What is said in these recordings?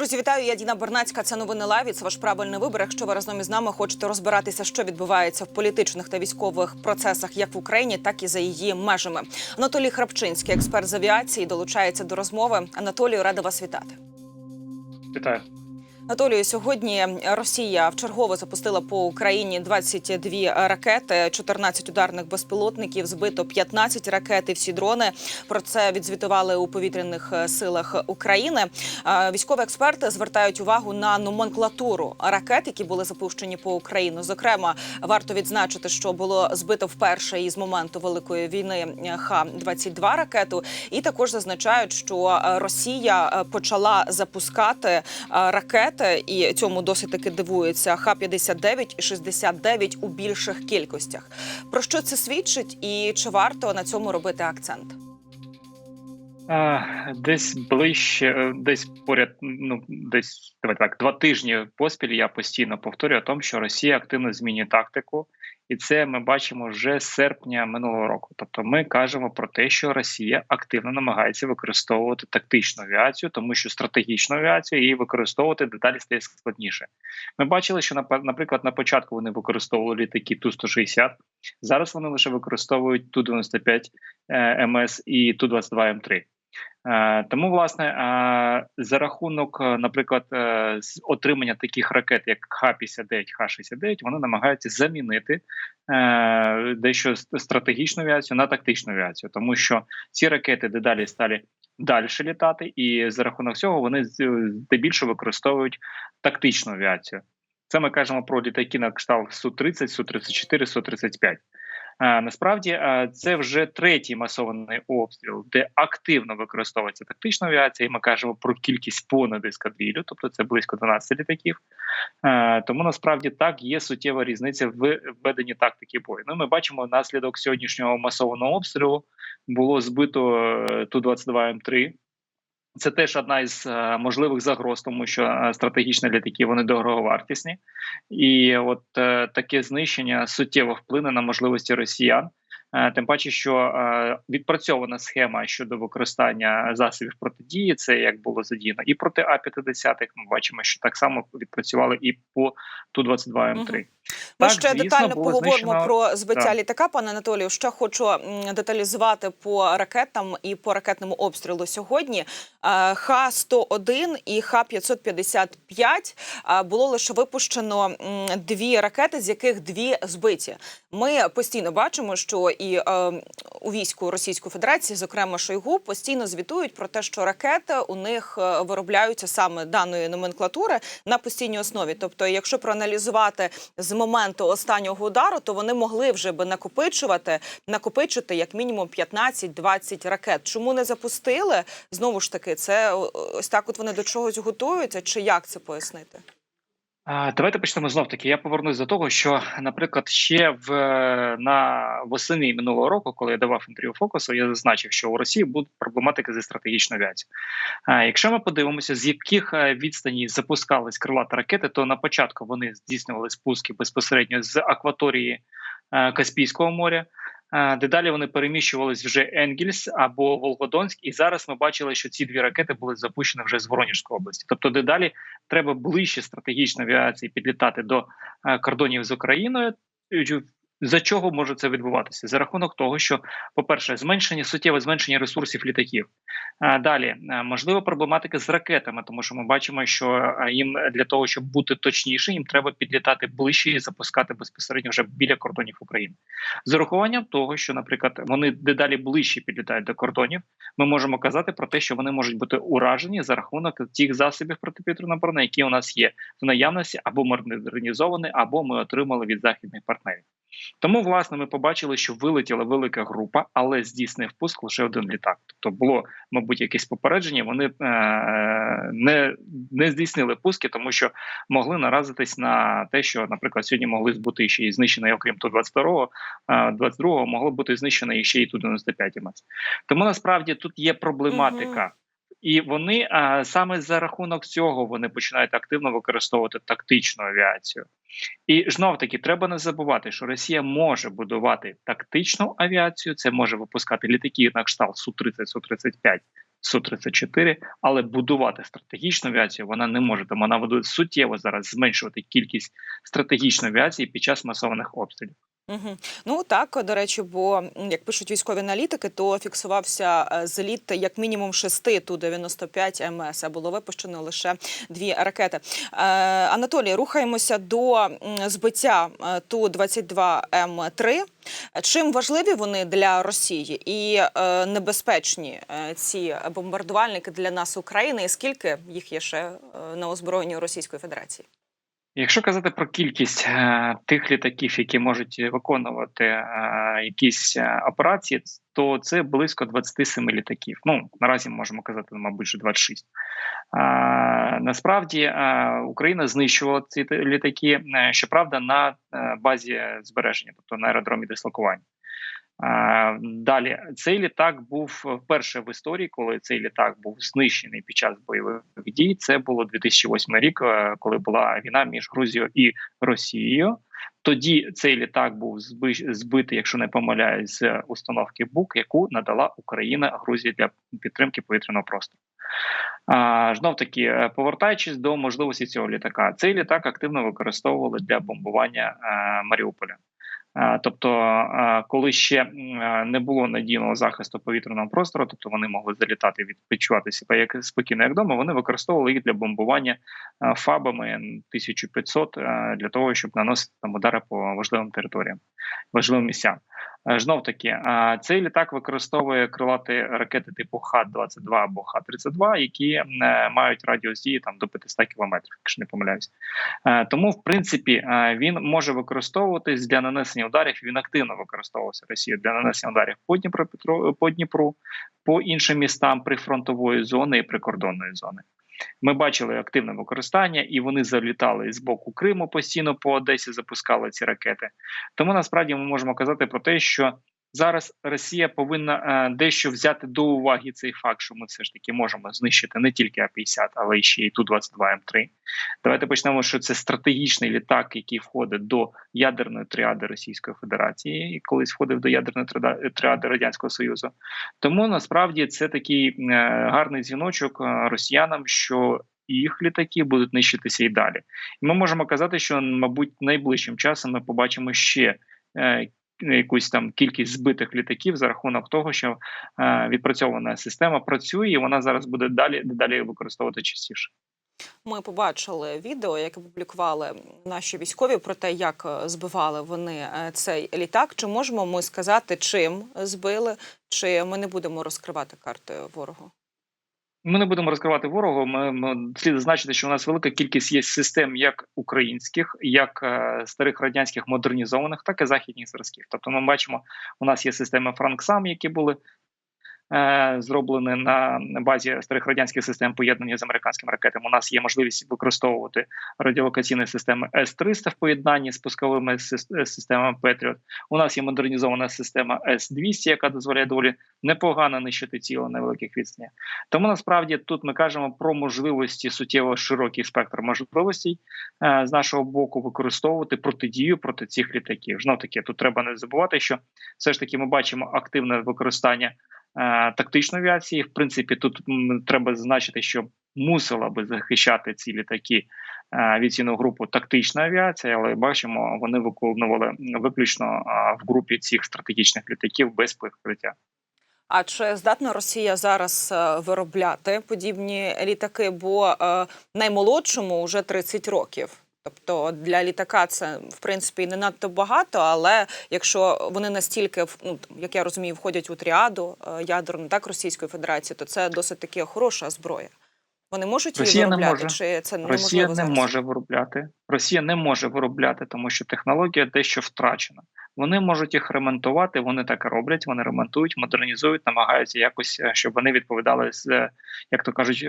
Друзі, вітаю. Я Діна Бернацька. Це новини Лаві. Це ваш правильний вибір. Якщо ви разом із нами хочете розбиратися, що відбувається в політичних та військових процесах, як в Україні, так і за її межами. Анатолій Храпчинський, експерт з авіації, долучається до розмови. Анатолію, рада вас вітати. Вітаю. Анатолію, сьогодні Росія вчергово запустила по Україні 22 ракети, 14 ударних безпілотників, збито 15 ракет і всі дрони. Про це відзвітували у повітряних силах України. Військові експерти звертають увагу на номенклатуру ракет, які були запущені по Україну. Зокрема, варто відзначити, що було збито вперше із моменту великої війни Х-22 ракету, і також зазначають, що Росія е, почала запускати е, ракети, і цьому досить таки дивується Х-59 і 69 у більших кількостях. Про що це свідчить, і чи варто на цьому робити акцент? Десь ближче, е, десь поряд, ну десь давай так, два тижні поспіль я постійно повторюю о тому, що Росія активно змінює тактику, і це ми бачимо вже з серпня минулого року. Тобто, ми кажемо про те, що Росія активно намагається використовувати тактичну авіацію, тому що стратегічну авіацію її використовувати дедалі стає складніше. Ми бачили, що наприклад, на початку вони використовували літаки Ту-160, зараз вони лише використовують Ту-95 е, МС і Ту-22М3. Е, Тому, власне, е, за рахунок, е, наприклад, е, отримання таких ракет, як Х-59, Х-69, вони намагаються замінити е, дещо стратегічну авіацію на тактичну авіацію, тому що ці ракети дедалі стали далі літати, і за рахунок цього вони здебільшого використовують тактичну авіацію. Це ми кажемо про літаки на кшталт Су-30, Су-34, Су-35. Насправді це вже третій масований обстріл, де активно використовується тактична авіація. І ми кажемо про кількість понад ескадрилю, тобто це близько 12 літаків. Тому насправді так є суттєва різниця в веденні тактики бою. Ну, ми бачимо наслідок сьогоднішнього масованого обстрілу було збито е, Ту-22М3. Це теж одна із е, можливих загроз, тому що е, стратегічні літаки вони дороговартісні, і от е, таке знищення суттєво вплине на можливості росіян. Е, Тим паче, що е, відпрацьована схема щодо використання засобів протидії, це як було задіяно, і проти А-50, Ми бачимо, що так само відпрацювали і по Ту-22М3. Ми Так, ще звісно, детально поговоримо знищено- про збиття Так. літака, пане Анатолію. Ще хочу деталізувати по ракетам і по ракетному обстрілу сьогодні. Е, Х-101 і Х-555 е, було лише випущено дві ракети, з яких дві збиті. Ми постійно бачимо, що і е, у війську Російської Федерації, зокрема Шойгу, постійно звітують про те, що ракети у них е, виробляються саме даної номенклатури на постійній основі. Тобто, якщо проаналізувати з моменту останнього удару, то вони могли вже би накопичувати, накопичити як мінімум 15-20 ракет. Чому не запустили? Знову ж таки, це ось так. От вони до чогось готуються, чи як це пояснити? Давайте почнемо знов таки. Я повернусь до того, що, наприклад, ще в на восени минулого року, коли я давав інтерв'ю фокусу, я зазначив, що у Росії буде проблематика зі стратегічною авіацією. А якщо ми подивимося, з яких е, відстані запускались крилаті ракети, то на початку вони здійснювали спуски безпосередньо з акваторії е, Каспійського моря. Дедалі вони переміщувались вже Енгельс або Волгодонськ, і зараз ми бачили, що ці дві ракети були запущені вже з Воронежської області. Тобто, дедалі треба ближче стратегічної авіації підлітати до е, кордонів з Україною. За чого може це відбуватися? За рахунок того, що, по-перше, зменшення суттєве зменшення ресурсів літаків. А далі е, можливо проблематика з ракетами, тому що ми бачимо, що е, їм для того, щоб бути точніше, їм треба підлітати ближче і запускати безпосередньо вже біля кордонів України. З урахуванням того, що, наприклад, вони дедалі ближче підлітають до кордонів, ми можемо казати про те, що вони можуть бути уражені за рахунок тих засобів протиповітряної оборони, які у нас є в наявності, або модернізовані, або ми отримали від західних партнерів. Тому, власне, ми побачили, що вилетіла велика група, але здійснив пуск лише один літак. Тобто було, мабуть, якесь попередження. Вони е- не, не здійснили пуски, тому що могли наразитись на те, що, наприклад, сьогодні могли бути ще й знищені, окрім ту 22-го, е, 22-го, могло бути знищено ще й ту 95 МС. Тому насправді тут є проблематика. І вони а, саме за рахунок цього вони починають активно використовувати тактичну авіацію. І знов таки треба не забувати, що Росія може будувати тактичну авіацію, це може випускати літаки на кшталт Су 30 Су 35 су 34 але будувати стратегічну авіацію вона не може. Тому вона буде суттєво зараз зменшувати кількість стратегічної авіації під час масованих обстрілів. Угу. Ну так до речі, бо як пишуть військові аналітики, то фіксувався е, зліт як мінімум шести ту 95 МС, а було випущено лише дві ракети. Е, Анатолій, рухаємося до збиття е, ту 22 М 3 Чим важливі вони для Росії і е, небезпечні е, ці бомбардувальники для нас України? І скільки їх є ще на озброєнні Російської Федерації? Якщо казати про кількість е, тих літаків, які можуть виконувати е, якісь е, операції, то це близько 27 літаків. Ну наразі можемо казати, мабуть, що 26. Е, насправді Україна знищувала ці літаки, щоправда, на базі збереження, тобто на аеродромі дислокування. Е, Далі цей літак був вперше в історії, коли цей літак був знищений під час бойових дій. Це було 2008 рік, е, коли була війна між Грузією і Росією. Тоді цей літак був зби- збитий, якщо не помиляюсь, з установки БУК, яку надала Україна Грузії для підтримки повітряного простору. А, знов таки, е, повертаючись до можливості цього літака, цей літак активно використовували для бомбування е, Маріуполя. Е, Тобто, е, коли ще е, не було надійного захисту повітряного простору, тобто вони могли залітати, відпочивати себе як спокійно, як вдома, вони використовували їх для бомбування фабами 1500 е, для того, щоб наносити там удари по важливим територіям, важливим місцям. Е, Знов таки, е, цей літак використовує крилаті ракети типу Х-22 або Х-32, які е, мають радіус дії там до 500 кілометрів, якщо не помиляюсь. Тому, в принципі, він може використовуватись для нанесення ударів. Він активно використовувався Росією для нанесення ударів по Дніпропетро по Дніпру, по іншим містам прифронтової зони і прикордонної зони. Ми бачили активне використання, і вони залітали з боку Криму постійно по Одесі, запускали ці ракети. Тому насправді ми можемо казати про те, що зараз Росія повинна е, дещо взяти до уваги цей факт, що ми все ж таки можемо знищити не тільки А-50, але й ще й Ту-22М3. Давайте почнемо, що це стратегічний літак, який входить до ядерної тріади Російської Федерації, і колись входив до ядерної триада- тріади Радянського Союзу. Тому насправді це такий е, гарний дзвіночок е, росіянам, що їх літаки будуть нищитися і далі. І ми можемо казати, що мабуть найближчим часом ми побачимо ще. Якусь там кількість збитих літаків за рахунок того, що е, відпрацьована система працює, і вона зараз буде далі далі використовувати частіше. Ми побачили відео, яке публікували наші військові про те, як е, збивали вони е, цей літак. Чи можемо ми сказати, чим збили, чи ми не будемо розкривати карти ворогу? Ми не будемо розкривати ворогу. Ми, ми слід зазначити, що у нас велика кількість є систем, як українських, як е, старих радянських модернізованих, так і західних зразків. Тобто, ми бачимо, у нас є системи Франксам, які були е, зроблені на базі старих радянських систем поєднання з американськими ракетами. У нас є можливість використовувати радіолокаційні системи С-300 в поєднанні з пусковими системами Петріот. У нас є модернізована система С-200, яка дозволяє доволі непогано нищити ціло на великих відстанях. Тому насправді тут ми кажемо про можливості суттєво широкий спектр можливостей е, з нашого боку використовувати протидію проти цих літаків. Знов таки, тут треба не забувати, що все ж таки ми бачимо активне використання тактичної авіації. В принципі, тут треба зазначити, що мусила би захищати ці літаки е, авіаційну групу тактична авіація, але бачимо, вони виконували виключно е, в групі цих стратегічних літаків без прикриття. А чи здатна Росія зараз е, виробляти подібні літаки? Бо е, наймолодшому вже 30 років. Тобто для літака це в принципі не надто багато, але якщо вони настільки ну, як я розумію, входять у тріаду е, ядерну так Російської Федерації, то це досить таки хороша зброя. Вони можуть її Росія не виробляти, може. чи це Росія не зараз? може виробляти. Росія не може виробляти, тому що технологія дещо втрачена. Вони можуть їх ремонтувати. Вони так і роблять. Вони ремонтують, модернізують, намагаються якось, е, щоб вони відповідали з, е, як то кажуть,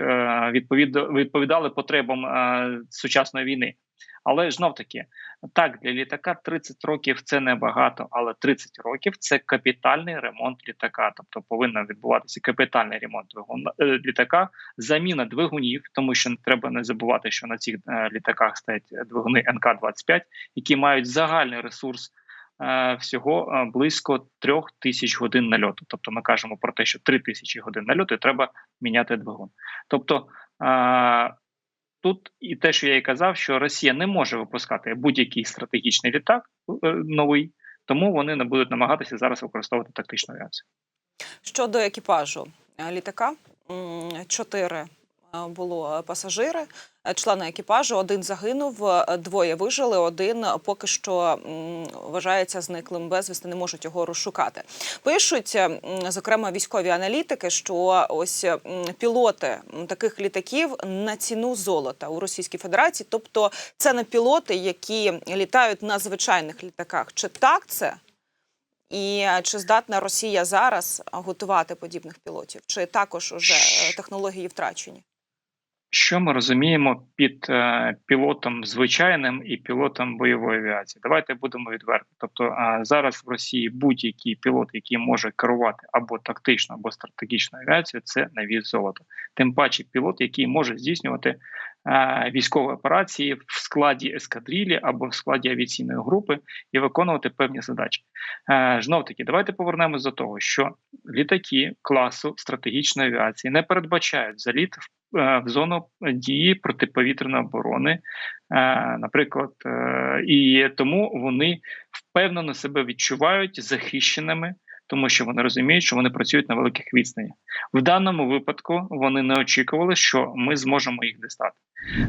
відповідали потребам сучасної війни. Але знов таки, так для літака 30 років це небагато, але 30 років це капітальний ремонт літака. Тобто повинен відбуватися капітальний ремонт е, літака, заміна двигунів, тому що не треба не забувати, що на цих е, літаках стоять двигуни НК-25, які мають загальний ресурс е, всього близько трьох тисяч годин нальоту. Тобто, ми кажемо про те, що три тисячі годин нальоту і треба міняти двигун. Тобто тут і те, що я і казав, що Росія не може випускати будь-який стратегічний літак е, новий, тому вони не будуть намагатися зараз використовувати тактичну авіацію. Щодо екіпажу е, літака, чотири було пасажири, е, члени екіпажу. Один загинув, е, двоє вижили. Один поки що вважається зниклим безвісти, не можуть його розшукати. Пишуть, е, зокрема, військові аналітики, що ось пілоти таких літаків на ціну золота у Російській Федерації. Тобто, це не пілоти, які літають на звичайних літаках. Чи так це? І е, чи здатна Росія зараз готувати подібних пілотів? Чи також уже е, технології втрачені? Що ми розуміємо під е, пілотом звичайним і пілотом бойової авіації? Давайте будемо відверті. Тобто е, зараз в Росії будь-який пілот, який може керувати або тактично, або стратегічну авіацію, це на віз золота. Тим паче пілот, який може здійснювати е, військові операції в складі ескадрилі або в складі авіаційної групи і виконувати певні задачі. Е, Знов таки, давайте повернемось до того, що літаки класу стратегічної авіації не передбачають заліт в в зону дії протиповітряної оборони, е, наприклад, е, і тому вони впевнено себе відчувають захищеними, тому що вони розуміють, що вони працюють на великих відстанях. В даному випадку вони не очікували, що ми зможемо їх дістати.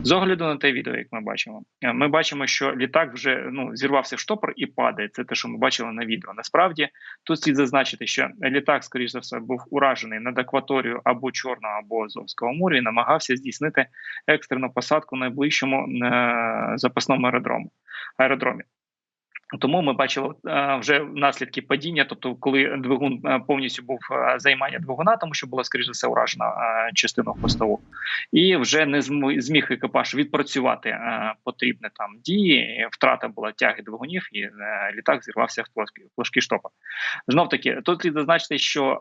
З огляду на те відео, як ми бачимо, е, ми бачимо, що літак вже ну зірвався в штопор і падає. Це те, що ми бачили на відео. Насправді тут слід зазначити, що літак, скоріш за все, був уражений над акваторією або Чорного, або Азовського моря і намагався здійснити екстрену посадку на найближчому е, запасному аеродрому аеродромі. Тому ми бачили е, вже наслідки падіння, тобто, коли двигун е, повністю був е, займання двигуна, тому що була скоріш за все уражена частина хвостову, і вже не зм- зміг екіпаж відпрацювати потрібне там дії. Втрата була тяги двигунів, і літак зірвався в плоский штопор. Знов таки, тут слід зазначити, що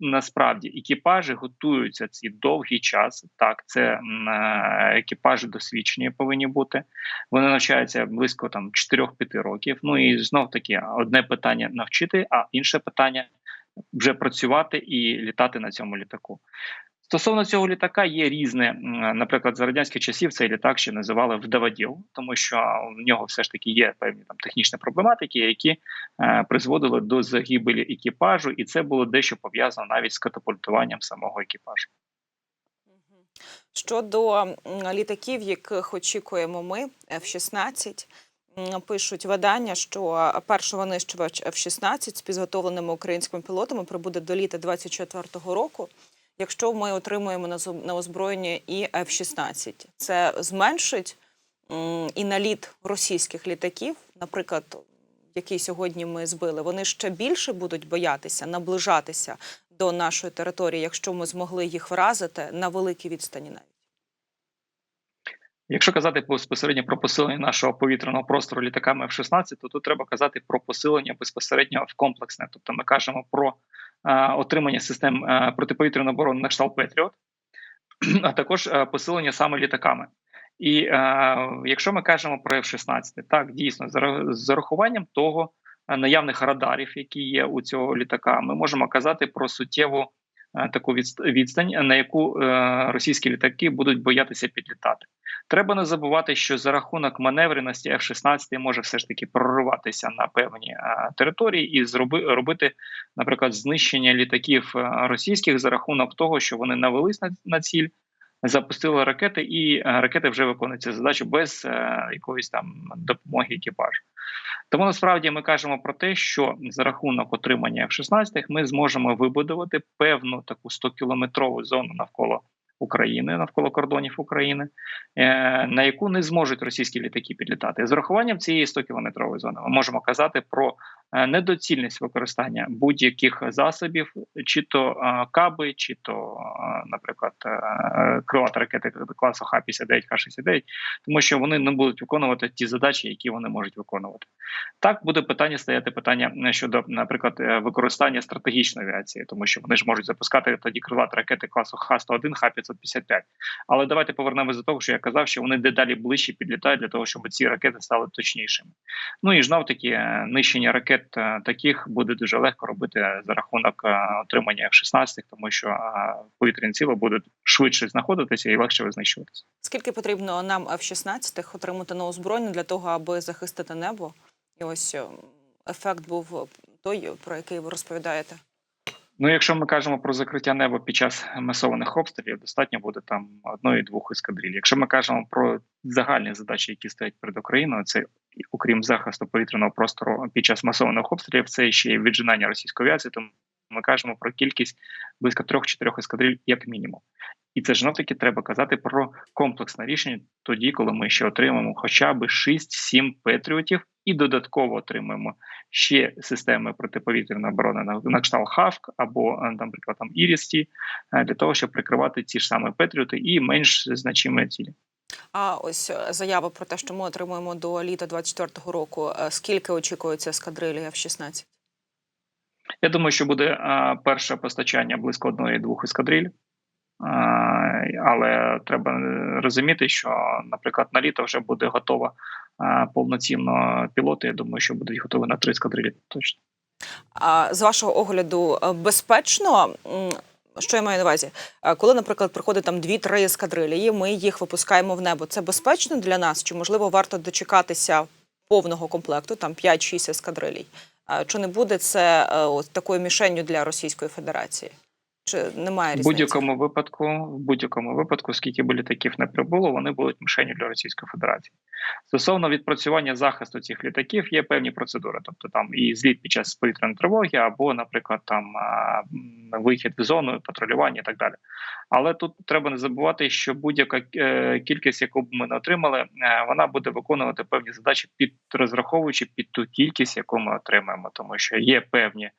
насправді екіпажі готуються ці довгий час. Так, це екіпажі досвідчені повинні бути. Вони навчаються близько там 4-5 років. Ну і знов таки одне питання навчити, а інше питання вже працювати і літати на цьому літаку. Стосовно цього літака є різне. Наприклад, за радянських часів цей літак ще називали вдоводіл, тому що в нього все ж таки є певні там технічні проблематики, які е, призводили до загибелі екіпажу, і це було дещо пов'язано навіть з катапультуванням самого екіпажу. Щодо літаків, яких очікуємо ми, F-16, м, пишуть видання, що перший винищувач F-16 з підготовленими українськими пілотами прибуде до літа 2024 року. Якщо ми отримуємо на озброєння і F-16, це зменшить і наліт російських літаків, наприклад, який сьогодні ми збили, вони ще більше будуть боятися наближатися до нашої території, якщо ми змогли їх вразити на великій відстані навіть. Якщо казати безпосередньо про посилення нашого повітряного простору літаками F-16, то тут треба казати про посилення безпосередньо в комплексне. Тобто ми кажемо про е, отримання систем е, протиповітряної оборони на кшталт Петріот, а також е, посилення саме літаками. І е, якщо ми кажемо про F-16, так дійсно з ра- з зарахуванням того е, наявних радарів, які є у цього літака, ми можемо казати про суттєву е, таку відстань, на яку російські літаки будуть боятися підлітати. Треба не забувати, що за рахунок маневреності F-16 може все ж таки прориватися на певні е, території і зроби робити, наприклад, знищення літаків е, російських за рахунок того, що вони навелись на, на ціль, запустили ракети, і е, ракети вже виконують цю задачу без е, якоїсь там допомоги екіпажу. Тому насправді ми кажемо про те, що за рахунок отримання F-16 ми зможемо вибудувати певну таку 100-кілометрову зону навколо України, навколо кордонів України, е, на яку не зможуть російські літаки підлітати. З урахуванням цієї 100-кілометрової зони ми можемо казати про недоцільність використання будь-яких засобів, чи то е, каби, чи то, е, наприклад, е, крилата ракети класу Х-59, Х-69, тому що вони не будуть виконувати ті задачі, які вони можуть виконувати. Так буде питання стояти питання е, щодо, наприклад, е, використання стратегічної авіації, тому що вони ж можуть запускати тоді крилаті ракети класу Х-101, Х-555. Але давайте повернемося до того, що я казав, що вони дедалі ближче підлітають для того, щоб ці ракети стали точнішими. Ну і знов таки е, нищення ракет е, таких буде дуже легко робити за рахунок е, отримання F-16, тому що е, повітряні ціли будуть швидше знаходитися і легше визначуватися. Скільки потрібно нам F-16 отримати на озброєння для того, аби захистити небо? І ось ефект був той, про який ви розповідаєте. Ну, якщо ми кажемо про закриття неба під час масованих обстрілів, достатньо буде там одної-двох ескадриль. Якщо ми кажемо про загальні задачі, які стоять перед Україною, це окрім захисту повітряного простору під час масованих обстрілів, це ще й віджинання російської авіації. Тому ми кажемо про кількість близько трьох-чотирьох ескадриль, як мінімум. І це ж таки треба казати про комплексне рішення тоді, коли ми ще отримаємо хоча б 6-7 патріотів і додатково отримаємо ще системи протиповітряної оборони на, на кшталт ХАВК або, е, наприклад, там Ірісті, е, для того, щоб прикривати ті ж самі патріоти і менш значимі цілі. А ось е, заява про те, що ми отримуємо до літа 24-го року. Скільки очікується ескадрилі F-16? Я думаю, що буде е, перше постачання близько одної-двох ескадриль. Е, Але треба е, розуміти, що, наприклад, на літо вже буде готова повноцінно пілоти. Я думаю, що будуть готові на три ескадрилі точно. А з вашого огляду безпечно? Що я маю на увазі? Коли, наприклад, приходить там дві-три ескадрилі, і ми їх випускаємо в небо. Це безпечно для нас? Чи можливо варто дочекатися повного комплекту, там 5-6 ескадрилій? Чи не буде це е, такою мішенню для Російської Федерації? Чи немає В різниці? будь-якому випадку, в будь-якому випадку, скільки б літаків не прибуло, вони будуть мішенью для Російської Федерації. Стосовно відпрацювання захисту цих літаків, є певні процедури, тобто там і зліт під час повітряної тривоги, або, наприклад, там вихід в зону патрулювання і так далі. Але тут треба не забувати, що будь-яка е, кількість, яку б ми не отримали, е, вона буде виконувати певні задачі під розраховуючи під ту кількість, яку ми отримаємо, тому що є певні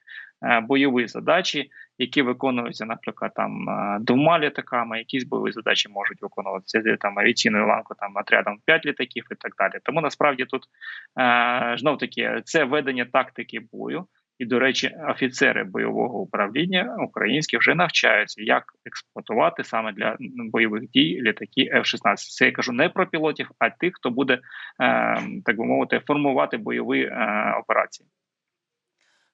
бойові задачі, які виконуються, наприклад, там е, двома літаками, якісь бойові задачі можуть виконуватися там авіаційною ланкою, там отрядом 5 літаків і так далі. Тому насправді тут е, знов таки це ведення тактики бою. І, до речі, офіцери бойового управління українські вже навчаються, як експлуатувати саме для бойових дій літаки F-16. Це я кажу не про пілотів, а тих, хто буде е, так би мовити формувати бойові е, операції.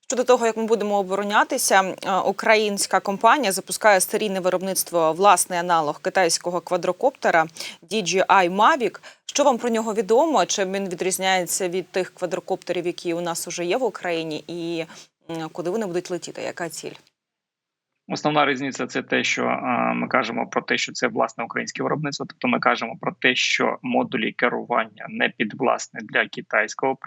Щодо того, як ми будемо оборонятися, е, українська компанія запускає серійне виробництво власний аналог китайського квадрокоптера DJI Mavic. Що вам про нього відомо? Чим він відрізняється від тих квадрокоптерів, які у нас вже є в Україні, і куди вони будуть летіти? Яка ціль? Основна різниця це те, що е, ми кажемо про те, що це власне українське виробництво. Тобто ми кажемо про те, що модулі керування не підвласні для китайського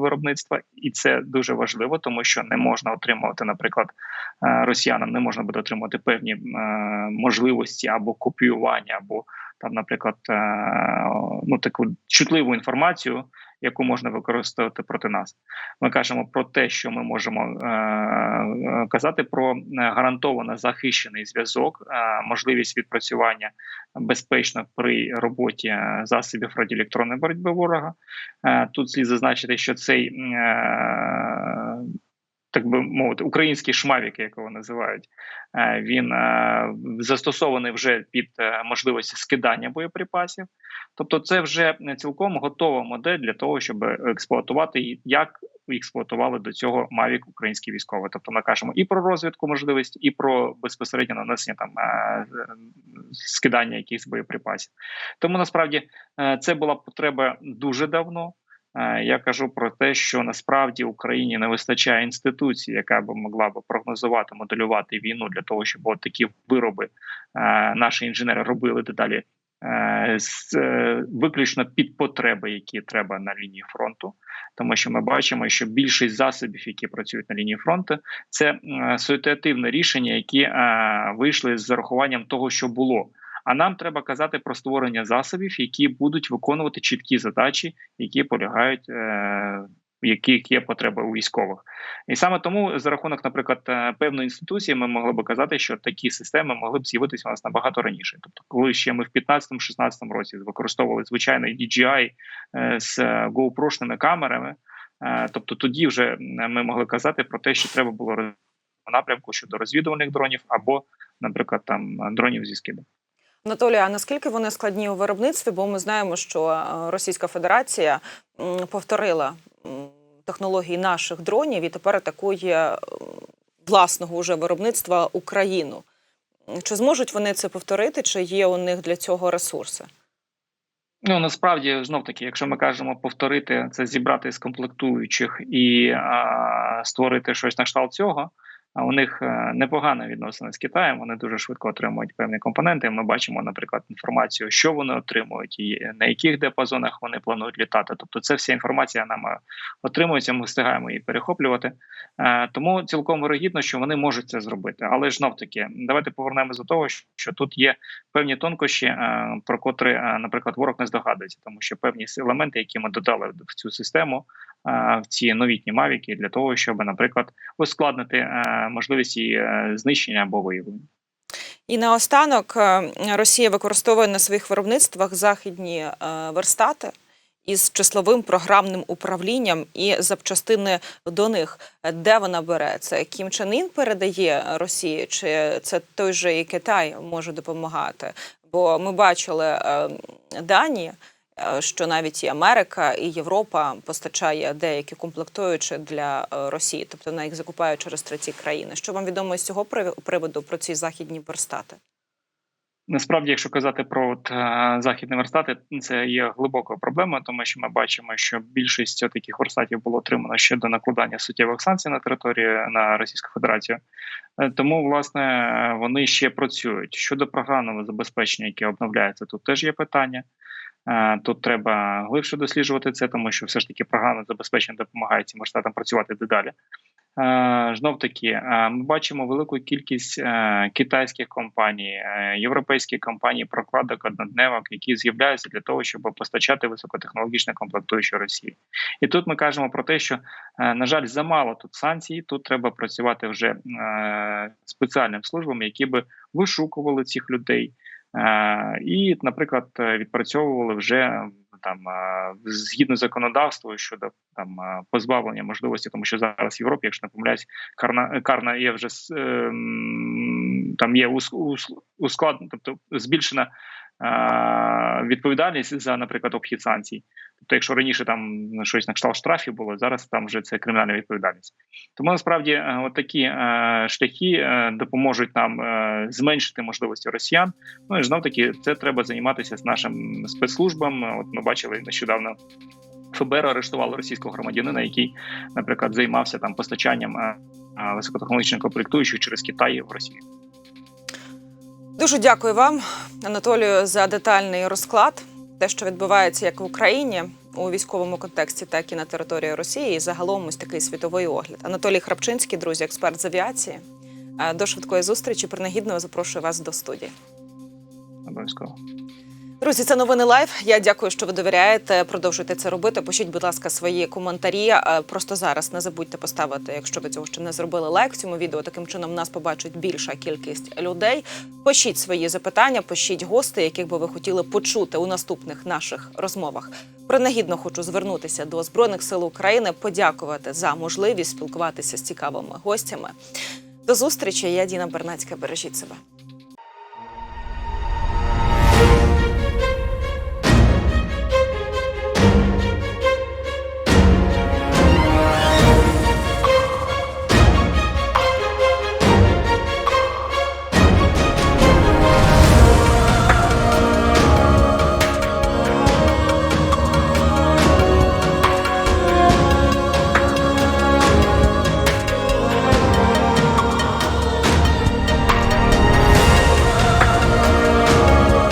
виробництва, і це дуже важливо, тому що не можна отримувати, наприклад, е, росіянам не можна буде отримувати певні е, можливості або копіювання, або там, наприклад, ну таку чутливу інформацію. Яку можна використовувати проти нас, ми кажемо про те, що ми можемо е, казати про е, гарантовано захищений зв'язок, е, можливість відпрацювання безпечно при роботі е, засобів радіоелектронної боротьби ворога. Е, тут слід зазначити, що цей так би мовити, український шмавік, як його називають, е, він е, застосований вже під е, можливості скидання боєприпасів. Тобто, це вже цілком готова модель для того, щоб експлуатувати як експлуатували до цього Mavic українські військові. Тобто, ми кажемо і про розвідку можливість, і про безпосередньо нанесення там скидання якихось боєприпасів. Тому насправді це була потреба дуже давно. Е, Я кажу про те, що насправді Україні не вистачає інституції, яка б могла б прогнозувати, моделювати війну для того, щоб от такі вироби е, наші інженери робили дедалі е, з, виключно під потреби, які треба на лінії фронту. Тому що ми бачимо, що більшість засобів, які працюють на лінії фронту, це е, ситуативне рішення, які вийшли з зарахуванням того, що було. А нам треба казати про створення засобів, які будуть виконувати чіткі задачі, які полягають е, яких є потреба у військових, і саме тому за рахунок, наприклад, е, певної інституції, ми могли би казати, що такі системи могли б з'явитися у нас набагато раніше. Тобто, коли ще ми в 15-16 році використовували звичайний DJI е, з GoPro-шними камерами, тобто тоді вже ми могли казати про те, що треба було напрямку щодо розвідувальних дронів або, наприклад, там дронів зі скиду. Анатолій, а наскільки вони складні у виробництві? Бо ми знаємо, що е, Російська Федерація повторила технології наших дронів і тепер атакує власного уже виробництва Україну. Чи зможуть вони це повторити, чи є у них для цього ресурси? Ну насправді знов таки, якщо ми кажемо повторити це, зібрати з комплектуючих і а, створити щось на кшталт цього. У них е, непогано відносини з Китаєм. Вони дуже швидко отримують певні компоненти. Ми бачимо, наприклад, інформацію, що вони отримують, і на яких диапазонах вони планують літати. Тобто, це вся інформація нам е, отримується. Ми встигаємо її перехоплювати. Е, Тому цілком вирогідно, що вони можуть це зробити. Але ж таки, давайте повернемося до того, що тут є певні тонкощі, про котрі, наприклад, ворог не здогадується, тому що певні елементи, які ми додали в цю систему, в ці новітні мавіки, для того, щоб, наприклад, ускладнити е, можливість її е, знищення або виявлення. І наостанок е, Росія використовує на своїх виробництвах західні е, верстати із числовим програмним управлінням і запчастини до них. Де вона бере це? Кім Чен Ін передає Росії, чи це той же і Китай може допомагати? Бо ми бачили е, дані. Е, Що навіть і Америка, і Європа постачає деякі комплектуючі для е, Росії, тобто вона їх закупає через треті країни. Що вам відомо з цього прив- приводу про ці західні верстати? Насправді, якщо казати про от, е, західні верстати, це є глибокою проблемою, тому що ми бачимо, що більшість таких верстатів було отримано ще до накладання суттєвих санкцій на території на Російську Федерацію. Тому, власне, вони ще працюють. Щодо програмного забезпечення, яке обновляється, тут теж є питання. Е, Тут треба глибше досліджувати це, тому що все ж таки програмне забезпечення допомагає цим верстатам працювати дедалі. Знов таки, ми бачимо велику кількість е, китайських компаній, е, європейських компаній, прокладок однодневок, які з'являються для того, щоб постачати високотехнологічне комплектуюче Росії. І тут ми кажемо про те, що е, на жаль, замало тут санкцій. Тут треба працювати вже е, спеціальним службам, які би вишукували цих людей. Е, І, наприклад, відпрацьовували вже там е, згідно законодавства щодо там е, позбавлення можливості, тому що зараз в Європі, якщо не помиляюсь, карна карна є вже ем, там є ус- ус- тобто збільшена відповідальність за, наприклад, обхід санкцій. Тобто, якщо раніше там щось на кшталт штрафів було, зараз там вже це кримінальна відповідальність. Тому насправді е, от такі е, шляхи е, допоможуть нам е, зменшити можливості росіян. Ну і знов таки це треба займатися з нашим спецслужбам. От ми бачили нещодавно. ФБР арештувало російського громадянина, який, наприклад, займався там постачанням е, е, високотехнологічних комплектуючих через Китай в Росію. Дуже дякую вам, Анатолію, за детальний розклад. Те, що відбувається як в Україні у військовому контексті, так і на території Росії, і загалом ось такий світовий огляд. Анатолій Храпчинський, друзі, експерт з авіації. Е, До швидкої зустрічі. Принагідно запрошую вас до студії. Обов'язково. Друзі, це новини лайв. Я дякую, що ви довіряєте. Продовжуйте це робити. Пишіть, будь ласка, свої коментарі. Е, Просто зараз не забудьте поставити, якщо ви цього ще не зробили, лайк цьому відео. Таким чином нас побачить більша кількість людей. Пишіть свої запитання, пишіть гости, яких би ви хотіли почути у наступних наших розмовах. Принагідно хочу звернутися до збройних сил України, подякувати за можливість спілкуватися з цікавими гостями. До зустрічі. Я Діна Бернацька. Бережіть себе.